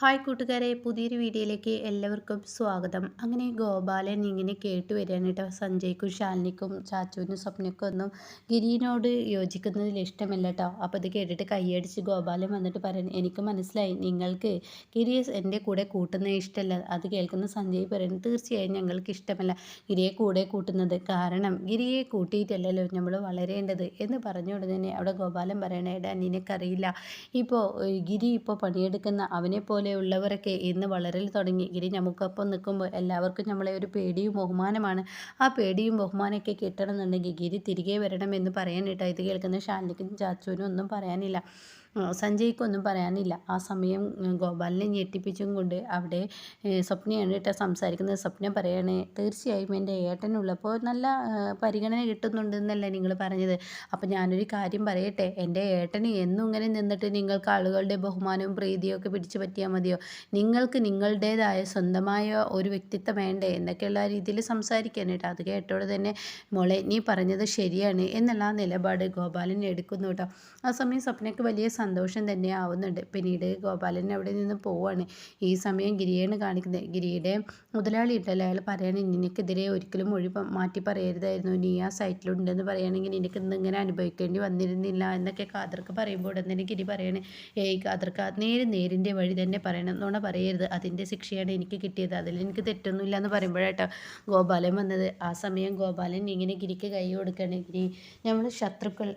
Hi കൂട്ടുകാരെ പുതിയൊരു വീഡിയോയിലേക്ക് എല്ലാവർക്കും സ്വാഗതം. അങ്ങനെ ഗോപാലൻ ഇങ്ങനെ കേട്ടു വരികയാണ് കേട്ടോ. സഞ്ജയ്ക്കും ശാലിനിക്കും ചാച്ചുവിനും സ്വപ്നക്കും ഒന്നും ഗിരിനോട് യോജിക്കുന്നതിൽ ഇഷ്ടമല്ല കേട്ടോ. അപ്പോൾ ഇത് കേട്ടിട്ട് കൈയടിച്ച് ഗോപാലൻ വന്നിട്ട് പറയാൻ എനിക്ക് മനസ്സിലായി നിങ്ങൾക്ക് ഗിരിയെ എന്റെ കൂടെ കൂട്ടുന്നത് ഇഷ്ടമല്ല. അത് കേൾക്കുന്ന സഞ്ജയ് പറയുന്നത് തീർച്ചയായും ഞങ്ങൾക്ക് ഇഷ്ടമല്ല ഗിരിയെ കൂടെ കൂട്ടുന്നത്. കാരണം ഗിരിയെ കൂട്ടിയിട്ടല്ലല്ലോ നമ്മൾ വളരേണ്ടത്. എന്ന് പറഞ്ഞുകൊണ്ട് ഉടനെ അവിടെ ഗോപാലൻ പറയണേ നിനക്കറിയില്ല. ഇപ്പോൾ ഗിരി ഇപ്പോൾ പണിയെടുക്കുന്ന അവനെ പോലെയുള്ളവരൊക്കെ ഇന്ന് വളരൽ തുടങ്ങി. ഇനി നമുക്കൊപ്പം നിൽക്കുമ്പോൾ എല്ലാവർക്കും നമ്മളെ ഒരു പേടിയും ബഹുമാനമാണ്. ആ പേടിയും ബഹുമാനമൊക്കെ കിട്ടണമെന്നുണ്ടെങ്കിൽ ഗിരി തിരികെ വരണമെന്ന് പറയാനിട്ടാ. ഇത് കേൾക്കുന്ന ഷാനിക്കും ചാച്ചുവിനും ഒന്നും പറയാനില്ല. സഞ്ജയ്ക്കൊന്നും പറയാനില്ല. ആ സമയം ഗോപാലിനെ ഞെട്ടിപ്പിച്ചും കൊണ്ട് അവിടെ സ്വപ്നയാണ് കേട്ടോ സംസാരിക്കുന്നത്. സ്വപ്നം പറയാണ് തീർച്ചയായും എന്റെ ഏട്ടനുള്ളപ്പോൾ നല്ല പരിഗണന കിട്ടുന്നുണ്ടെന്നല്ലേ നിങ്ങൾ പറഞ്ഞത്. അപ്പോൾ ഞാനൊരു കാര്യം പറയട്ടെ എന്റെ ഏട്ടന് എന്നും ഇങ്ങനെ നിന്നിട്ട് നിങ്ങൾക്ക് ആളുകളുടെ ബഹുമാനവും പ്രീതിയും ഒക്കെ പിടിച്ചു പറ്റിയാൽ മതിയോ? നിങ്ങൾക്ക് നിങ്ങളുടേതായ സ്വന്തമായ ഒരു വ്യക്തിത്വം വേണ്ടേ? എന്നൊക്കെയുള്ള രീതിയിൽ സംസാരിക്കാൻ കേട്ടോ. അത് കേട്ടോടെ തന്നെ മോളെ നീ പറഞ്ഞത് ശരിയാണ് എന്നുള്ള നിലപാട് ഗോപാലൻ എടുക്കുന്നു കേട്ടോ. ആ സമയം സ്വപ്നയ്ക്ക് വലിയ സന്തോഷം തന്നെ ആവുന്നുണ്ട്. പിന്നീട് ഗോപാലൻ അവിടെ നിന്ന് പോവാണ്. ഈ സമയം ഗിരിയാണ് കാണിക്കുന്നത്. ഗിരിയുടെ മുതലാളി ഉണ്ടല്ലോ അയാൾ പറയാണ് നിനക്കെതിരെ ഒരിക്കലും മൊഴി മാറ്റി പറയരുതായിരുന്നു. നീ ആ സൈറ്റിലുണ്ടെന്ന് പറയുകയാണെങ്കിൽ നിനക്ക് ഇന്നിങ്ങനെ അനുഭവിക്കേണ്ടി വന്നിരുന്നില്ല എന്നൊക്കെ കാതർക്ക് പറയുമ്പോൾ ഉടൻ തന്നെ ഗിരി പറയണേ ഏയ് കാതർക്ക് നേര് നേരിന്റെ വഴി തന്നെ പറയണം. എന്നോണ പറയരുത്. അതിന്റെ ശിക്ഷയാണ് എനിക്ക് കിട്ടിയത്. അതിൽ എനിക്ക് തെറ്റൊന്നുമില്ല എന്ന് പറയുമ്പോഴാട്ടോ ഗോപാലൻ വന്നത്. ആ സമയം ഗോപാലൻ ഇങ്ങനെ ഗിരിക്ക് കൈ കൊടുക്കുകയാണ്. ഗിരി നമ്മൾ ശത്രുക്കൾ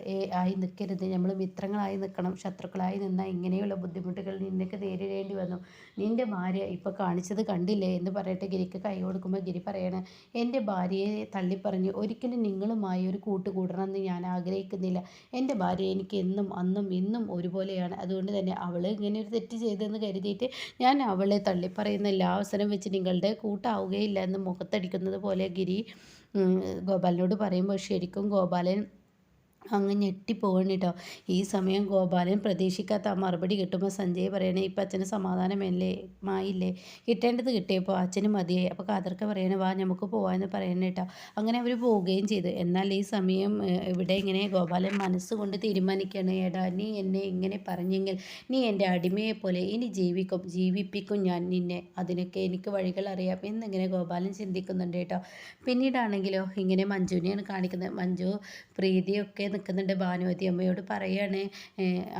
ആയി നിൽക്കരുത് നമ്മൾ മിത്രങ്ങളായി നിൽക്കണം ശത്രുക്കളായി നിന്ന ഇങ്ങനെയുള്ള ബുദ്ധിമുട്ടുകൾ നിനക്ക് നേരിടേണ്ടി വന്നു. നിന്റെ ഭാര്യ ഇപ്പോൾ കാണിച്ചത് കണ്ടില്ലേ? എന്ന് പറയട്ടെ ഗിരിക്ക് കൈ കൊടുക്കുമ്പോൾ ഗിരി പറയണേ എന്റെ ഭാര്യയെ തള്ളിപ്പറഞ്ഞ് ഒരിക്കലും നിങ്ങളുമായി ഒരു കൂട്ടുകൂടണമെന്ന് ഞാൻ ആഗ്രഹിക്കുന്നില്ല. എന്റെ ഭാര്യ എനിക്ക് എന്നും അന്നും ഇന്നും ഒരുപോലെയാണ്. അതുകൊണ്ട് തന്നെ അവൾ ഇങ്ങനെ ഒരു തെറ്റ് ചെയ്തെന്ന് കരുതിയിട്ട് ഞാൻ അവളെ തള്ളിപ്പറയുന്ന എല്ലാ അവസരം വെച്ച് നിങ്ങളുടെ കൂട്ടാവുകയില്ല എന്ന് മുഖത്തടിക്കുന്നത് പോലെ ഗിരി ഗോപാലിനോട് പറയുമ്പോൾ ശരിക്കും ഗോപാലൻ അങ്ങ് ഞെട്ടിപ്പോവാണ് കേട്ടോ ഈ സമയം ഗോപാലൻ പ്രതീക്ഷിക്കാത്ത മറുപടി കിട്ടുമ്പോൾ സഞ്ജയ് പറയണേ ഇപ്പം അച്ഛന് സമാധാനമല്ലേ? മായില്ലേ? കിട്ടേണ്ടത് കിട്ടിയപ്പോൾ അച്ഛന് മതിയായി. അപ്പോൾ കാതർക്ക പറയണേ വാ നമുക്ക് പോകാമെന്ന് പറയണേ കേട്ടോ അങ്ങനെ അവർ പോവുകയും ചെയ്തു. എന്നാൽ ഈ സമയം ഇവിടെ ഇങ്ങനെ ഗോപാലൻ മനസ്സുകൊണ്ട് തീരുമാനിക്കുകയാണ്. ഏടാ നീ എന്നെ ഇങ്ങനെ പറഞ്ഞെങ്കിൽ നീ എന്റെ അടിമയെ പോലെ ഇനി ജീവിക്കും. ജീവിപ്പിക്കും ഞാൻ നിന്നെ. അതിനൊക്കെ എനിക്ക് വഴികൾ അറിയാം. എന്നിങ്ങനെ ഗോപാലൻ ചിന്തിക്കുന്നുണ്ട് കേട്ടോ പിന്നീടാണെങ്കിലോ ഇങ്ങനെ മഞ്ജുവിനെയാണ് കാണിക്കുന്നത്. മഞ്ജു പ്രീതിയൊക്കെ നിൽക്കുന്നുണ്ട് ഭാനുവതി അമ്മയോട് പറയാണ്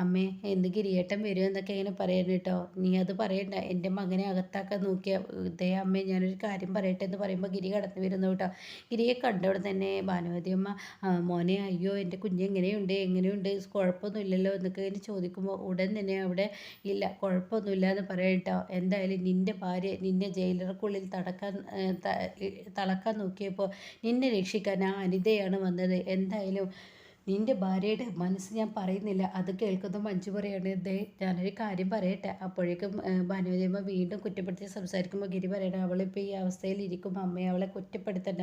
അമ്മേ എന്ത് ഗിരിയേട്ടൻ വരും എന്നൊക്കെ ഇങ്ങനെ പറയണം കേട്ടോ നീ അത് പറയണ്ട. എന്റെ മകനെ അകത്താക്കാൻ നോക്കിയ ഇതേ അമ്മേ ഞാനൊരു കാര്യം പറയട്ടെ എന്ന് പറയുമ്പോൾ ഗിരി കടന്നു വരുന്നു കേട്ടോ ഗിരിയെ കണ്ടവിടെ തന്നെ ഭാനുവതി അമ്മ മോനെ അയ്യോ എന്റെ കുഞ്ഞ് എങ്ങനെയുണ്ട്? എങ്ങനെയുണ്ട്? കുഴപ്പമൊന്നുമില്ലല്ലോ എന്നൊക്കെ ഇങ്ങനെ ചോദിക്കുമ്പോൾ ഉടൻ തന്നെ അവിടെ ഇല്ല കുഴപ്പമൊന്നുമില്ല എന്ന് പറയാം കേട്ടോ എന്തായാലും നിന്റെ ഭാര്യ നിന്നെ ജയിലറക്കുള്ളിൽ തടക്കാൻ തളക്കാൻ നോക്കിയപ്പോൾ നിന്നെ രക്ഷിക്കാൻ ആ അനിതയാണ് വന്നത്. എന്തായാലും നിന്റെ ഭാര്യയുടെ മനസ്സ് ഞാൻ പറയുന്നില്ല. അത് കേൾക്കുന്ന മഞ്ജു പറയാണ് ദേ ഞാനൊരു കാര്യം പറയട്ടെ. അപ്പോഴേക്കും ഭാനുവതിയമ്മ വീണ്ടും കുറ്റപ്പെടുത്തി സംസാരിക്കുമ്പോൾ ഗിരി പറയണം അവളിപ്പോൾ ഈ അവസ്ഥയിൽ ഇരിക്കും അമ്മയെ അവളെ കുറ്റപ്പെടുത്തണ്ട.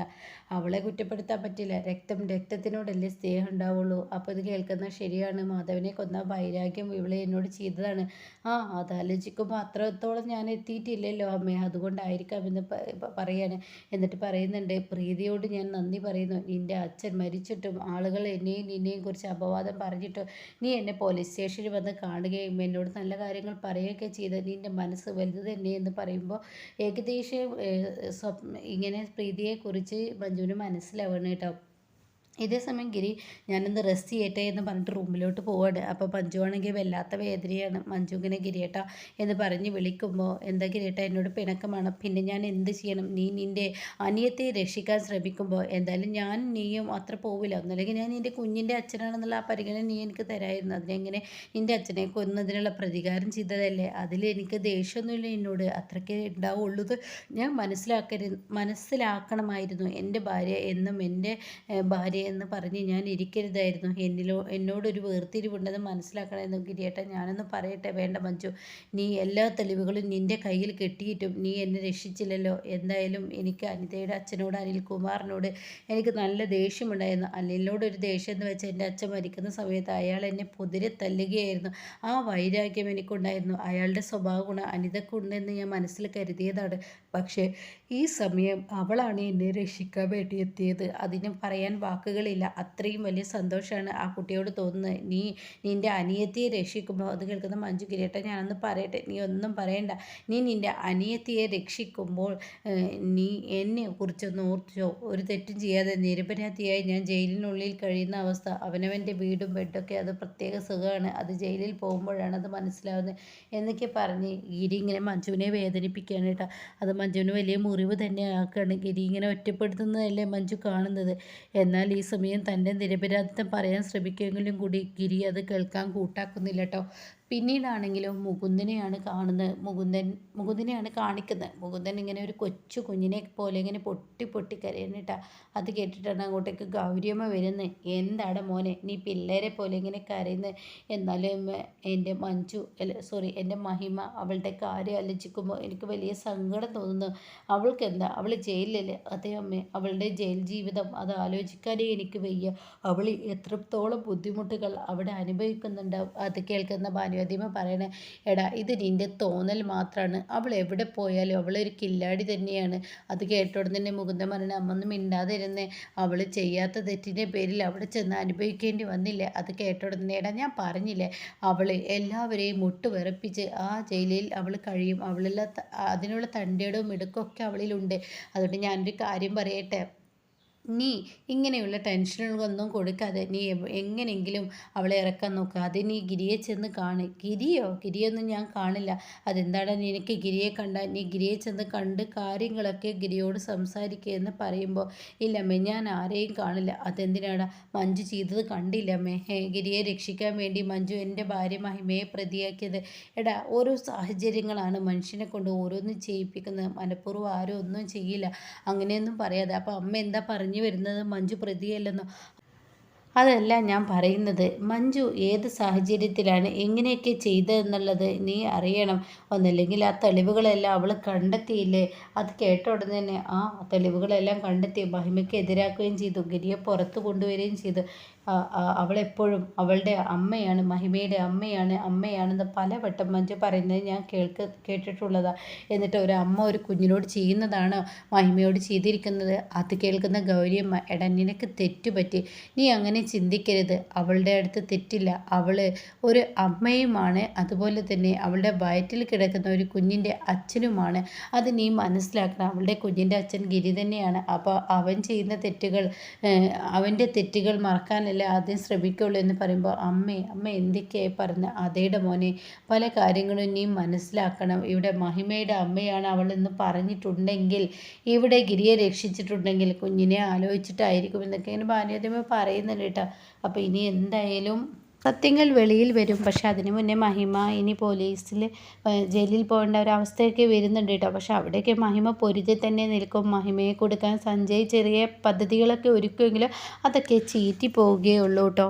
അവളെ കുറ്റപ്പെടുത്താൻ പറ്റില്ല. രക്തം രക്തത്തിനോടല്ലേ സ്നേഹം ഉണ്ടാവുള്ളൂ. അപ്പോൾ ഇത് കേൾക്കുന്ന ശരിയാണ്. മാധവനെ കൊന്ന വൈരാഗ്യം ഇവളെ എന്നോട് ചെയ്തതാണ്. ആ അതാലോചിക്കുമ്പോൾ അത്രത്തോളം ഞാൻ എത്തിയിട്ടില്ലല്ലോ അമ്മേ. അതുകൊണ്ടായിരിക്കാം എന്ന് പറയാണ്. എന്നിട്ട് പറയുന്നുണ്ട് പ്രീതിയോട് ഞാൻ നന്ദി പറയുന്നു. നിന്റെ അച്ഛൻ മരിച്ചിട്ടും ആളുകൾ എന്നെയും നിന്നെയും കുറിച്ച് അപവാദം പറഞ്ഞിട്ട് നീ എന്നെ പോലീസ് സ്റ്റേഷനിൽ വന്ന് കാണുകയും എന്നോട് നല്ല കാര്യങ്ങൾ പറയുകയൊക്കെ ചെയ്ത് നിന്റെ മനസ്സ് വലുത് തന്നെ എന്ന് പറയുമ്പോൾ ഏകദേശം ഇങ്ങനെ പ്രീതിയെക്കുറിച്ച് മഞ്ജുവിന് മനസ്സിലാവണം കേട്ടോ. ഇതേ സമയം ഗിരി ഞാനൊന്ന് റെസ്റ്റ് ചെയ്യട്ടെ എന്ന് പറഞ്ഞിട്ട് റൂമിലോട്ട് പോവാണ്. അപ്പോൾ മഞ്ജു ആണെങ്കിൽ വല്ലാത്ത വേദനയാണ്. മഞ്ജു ഇങ്ങനെ ഗിരിയേട്ട എന്ന് പറഞ്ഞ് വിളിക്കുമ്പോൾ എന്താ ഗിരിയേട്ട എന്നോട് പിണക്കമാണ് പിന്നെ ഞാൻ എന്ത് ചെയ്യണം? നീ നിന്റെ അനിയത്തെ രക്ഷിക്കാൻ ശ്രമിക്കുമ്പോൾ എന്തായാലും ഞാൻ നീയും അത്ര പോവില്ല. ഒന്നല്ലെങ്കിൽ ഞാൻ നിന്റെ കുഞ്ഞിന്റെ അച്ഛനാണെന്നുള്ള ആ പരിഗണന നീ എനിക്ക് തരായിരുന്നു. അതിനെങ്ങനെ നിന്റെ അച്ഛനെ കൊന്നതിനുള്ള പ്രതികാരം ചെയ്തതല്ലേ? അതിൽ എനിക്ക് ദേഷ്യമൊന്നുമില്ല എന്നോട് അത്രയ്ക്ക് ഉണ്ടാവുള്ളൂ ഞാൻ മനസ്സിലാക്കരുത് മനസ്സിലാക്കണമായിരുന്നു. എന്റെ ഭാര്യ എന്നും എന്റെ ഭാര്യ എന്ന് പറഞ്ഞ് ഞാൻ ഇരിക്കരുതായിരുന്നു. എന്നിലോ എന്നോടൊരു വേർതിരിവുണ്ടെന്ന് മനസ്സിലാക്കണമെന്ന് ഗിരിയേട്ട ഞാനൊന്ന് പറയട്ടെ? വേണ്ട മഞ്ജു നീ എല്ലാ തെളിവുകളും നിന്റെ കയ്യിൽ കെട്ടിയിട്ടും നീ എന്നെ രക്ഷിച്ചില്ലല്ലോ. എന്തായാലും എനിക്ക് അനിതയുടെ അച്ഛനോട് അനിൽകുമാറിനോട് എനിക്ക് നല്ല ദേഷ്യമുണ്ടായിരുന്നു. അനിലിനോടൊരു ദേഷ്യം എന്ന് വെച്ചാൽ എന്റെ അച്ഛൻ മരിക്കുന്ന സമയത്ത് അയാൾ എന്നെ പൊതിരെ തല്ലുകയായിരുന്നു. ആ വൈരാഗ്യം എനിക്കുണ്ടായിരുന്നു. അയാളുടെ സ്വഭാവ ഗുണം അനിതക്കുണ്ടെന്ന് ഞാൻ മനസ്സിൽ കരുതിയതാണ്. പക്ഷേ ഈ സമയം അവളാണ് എന്നെ രക്ഷിക്കാൻ വേണ്ടി എത്തിയത്. അതിന് പറയാൻ വാക്കുകൾ വാക്കുകളില്ല അത്രയും വലിയ സന്തോഷമാണ് ആ കുട്ടിയോട് തോന്നുന്നത്. നീ നിന്റെ അനിയത്തിയെ രക്ഷിക്കുമ്പോൾ അത് കേൾക്കുന്ന മഞ്ജു കിരീട്ടം ഞാനൊന്ന് പറയട്ടെ. നീ ഒന്നും പറയണ്ട. നീ നിന്റെ അനിയത്തിയെ രക്ഷിക്കുമ്പോൾ നീ എന്നെ കുറിച്ചൊന്ന് ഓർത്തോ. ഒരു തെറ്റും ചെയ്യാതെ നിരപരാധിയായി ഞാൻ ജയിലിനുള്ളിൽ കഴിയുന്ന അവസ്ഥ. അവനവന്റെ വീടും ബെഡൊക്കെ അത് പ്രത്യേക സുഖമാണ്. അത് ജയിലിൽ പോകുമ്പോഴാണ് അത് മനസ്സിലാവുന്നത്. എന്നൊക്കെ പറഞ്ഞ് ഗിരി ഇങ്ങനെ മഞ്ജുവിനെ വേദനിപ്പിക്കുകയാണ് കേട്ടോ. അത് മഞ്ജുവിന് വലിയ മുറിവ് തന്നെ ആക്കുകയാണ് ഗിരി ഇങ്ങനെ ഒറ്റപ്പെടുത്തുന്നതല്ലേ മഞ്ജു കാണുന്നത്. എന്നാൽ ഈ സമയം തന്റെ നിരപരാധിത്വം പറയാൻ ശ്രമിക്കുമെങ്കിലും കൂടി ഗിരി അത് കേൾക്കാൻ കൂട്ടാക്കുന്നില്ല കേട്ടോ പിന്നീടാണെങ്കിലും മുകുന്ദനെയാണ് കാണുന്നത്. മുകുന്ദൻ മുകുന്ദനെയാണ് കാണിക്കുന്നത്. മുകുന്ദൻ ഇങ്ങനെ ഒരു കൊച്ചു കുഞ്ഞിനെ പോലെ ഇങ്ങനെ പൊട്ടി പൊട്ടി കരയുന്നിട്ടാ അത് കേട്ടിട്ടാണ് അങ്ങോട്ടേക്ക് ഗൗരിയമ്മ വരുന്നത് എന്താണ് മോനെ നീ പിള്ളേരെ പോലെ ഇങ്ങനെ കരയുന്നത് എന്നാലും എന്റെ മഞ്ജു അല്ല സോറി എന്റെ മഹിമ അവളുടെ കാര്യം ആലോചിക്കുമ്പോൾ എനിക്ക് വലിയ സങ്കടം തോന്നുന്നു. അവൾക്ക് എന്താ അവൾ ജയിലിലല്ലേ? അതേ അമ്മേ അവളുടെ ജയിൽ ജീവിതം അത് ആലോചിക്കാനേ എനിക്ക് വയ്യ. അവൾ എത്രത്തോളം ബുദ്ധിമുട്ടുകൾ അവിടെ അനുഭവിക്കുന്നുണ്ടാവും? അത് കേൾക്കുന്ന ഭാര്യ പാർവതിയമ്മ പറയണേ എടാ ഇത് നിന്റെ തോന്നൽ മാത്രമാണ് അവൾ എവിടെ പോയാലും അവളൊരു കില്ലാടി തന്നെയാണ്. അത് കേട്ടോടെ തന്നെ മുകുന്ദൻ പറയണ അമ്മൊന്നും മിണ്ടാതിരുന്നേ. അവൾ ചെയ്യാത്ത തെറ്റിന്റെ പേരിൽ അവിടെ ചെന്ന് അനുഭവിക്കേണ്ടി വന്നില്ലേ? അത് കേട്ടോടെ തന്നെ എടാ ഞാൻ പറഞ്ഞില്ലേ? അവൾ എല്ലാവരെയും മുട്ട് വിറപ്പിച്ച് ആ ജയിലിൽ അവൾ കഴിയും. അവളെല്ലാം അതിനുള്ള തന്റെടവും മിടുക്കൊക്കെ അവളിലുണ്ട്. അതുകൊണ്ട് ഞാനൊരു കാര്യം പറയട്ടെ. നീ ഇങ്ങനെയുള്ള ടെൻഷനുകളൊന്നും കൊടുക്കാതെ നീ എങ്ങനെയെങ്കിലും അവളെ ഇറക്കാൻ നോക്കുക അത് നീ ഗിരിയെ ചെന്ന് കാണ്. ഗിരിയോ? ഗിരിയൊന്നും ഞാൻ കാണില്ല. അതെന്താണ് നിനക്ക് ഗിരിയെ കണ്ട? നീ ഗിരിയെ ചെന്ന് കണ്ട് കാര്യങ്ങളൊക്കെ ഗിരിയോട് സംസാരിക്കുക എന്ന് പറയുമ്പോൾ ഇല്ലമ്മേ ഞാൻ ആരെയും കാണില്ല. അതെന്തിനാണ് മഞ്ജു ചെയ്തത് കണ്ടില്ലമ്മേ. ഗിരിയെ രക്ഷിക്കാൻ വേണ്ടി മഞ്ജു എന്റെ ഭാര്യ മഹിമയെ പ്രതിയാക്കിയത്. എടാ ഓരോ സാഹചര്യങ്ങളാണ് മനുഷ്യനെ കൊണ്ട് ഓരോന്നും ചെയ്യിപ്പിക്കുന്നത്. മനഃപൂർവം ആരും ഒന്നും ചെയ്യില്ല. അങ്ങനെയൊന്നും പറയാതെ. അപ്പോൾ അമ്മ എന്താ പറഞ്ഞു പറഞ്ഞു വരുന്നത് മഞ്ജു പ്രതിയല്ലെന്നോ? അതല്ല ഞാൻ പറയുന്നത്. മഞ്ജു ഏത് സാഹചര്യത്തിലാണ് എങ്ങനെയൊക്കെ ചെയ്തതെന്നുള്ളത് നീ അറിയണം. ഒന്നല്ലെങ്കിൽ ആ തെളിവുകളെല്ലാം അവൾ കണ്ടെത്തിയില്ലേ? അത് കേട്ട ഉടനെ തന്നെ ആ തെളിവുകളെല്ലാം കണ്ടെത്തി മഹിമയ്ക്ക് എതിരാക്കുകയും ചെയ്തു. ഗിരിയെ പുറത്ത് കൊണ്ടുവരികയും ചെയ്തു. അവളെപ്പോഴും അവളുടെ അമ്മയാണ് മഹിമയുടെ അമ്മയാണ് അമ്മയാണെന്ന് പലവട്ടം മഞ്ജു പറയുന്നത് ഞാൻ കേൾക്ക് കേട്ടിട്ടുള്ളതാണ് എന്നിട്ട് ഒരു അമ്മ ഒരു കുഞ്ഞിനോട് ചെയ്യുന്നതാണ് മഹിമയോട് ചെയ്തിരിക്കുന്നത്. അത് കേൾക്കുന്ന ഗൗരിയമ്മ എടാ നിനക്ക് തെറ്റുപറ്റി നീ അങ്ങനെ ചിന്തിക്കരുത്. അവളുടെ അടുത്ത് തെറ്റില്ല. അവൾ ഒരു അമ്മയുമാണ്. അതുപോലെ തന്നെ അവളുടെ വയറ്റിൽ കിടക്കുന്ന ഒരു കുഞ്ഞിന്റെ അച്ഛനുമാണ്. അത് നീ മനസ്സിലാക്കണം. അവളുടെ കുഞ്ഞിന്റെ അച്ഛൻ ഗിരി തന്നെയാണ്. അപ്പോൾ അവൻ ചെയ്യുന്ന തെറ്റുകൾ അവന്റെ തെറ്റുകൾ മറക്കാനല്ല അല്ലേ ആദ്യം ശ്രമിക്കുള്ളൂ എന്ന് പറയുമ്പോൾ അമ്മേ അമ്മ എന്തൊക്കെയായി പറഞ്ഞ അതേടെ മോനെ പല കാര്യങ്ങളും നീ മനസ്സിലാക്കണം. ഇവിടെ മഹിമയുടെ അമ്മയാണ് അവൾ എന്ന് പറഞ്ഞിട്ടുണ്ടെങ്കിൽ ഇവിടെ ഗിരിയെ രക്ഷിച്ചിട്ടുണ്ടെങ്കിൽ കുഞ്ഞിനെ ആലോചിച്ചിട്ടായിരിക്കും എന്നൊക്കെ ഇങ്ങനെ ഭാനുവതിമ പറയുന്നുണ്ട് കേട്ടോ. അപ്പോൾ ഇനി എന്തായാലും സത്യങ്ങൾ വെളിയിൽ വരും. പക്ഷെ അതിന് മുന്നേ മഹിമ ഇനി പോലീസിൽ ജയിലിൽ പോകേണ്ട ഒരു അവസ്ഥയൊക്കെ വരുന്നുണ്ട് കേട്ടോ. പക്ഷെ അവിടെയൊക്കെ മഹിമ പൊരുതി തന്നെ നിൽക്കും. മഹിമയെ കൊടുക്കാൻ സഞ്ജയ് ചെറിയ പദ്ധതികളൊക്കെ ഒരുക്കുമെങ്കിലും അതൊക്കെ ചീറ്റി പോവുകയുള്ളൂ കേട്ടോ.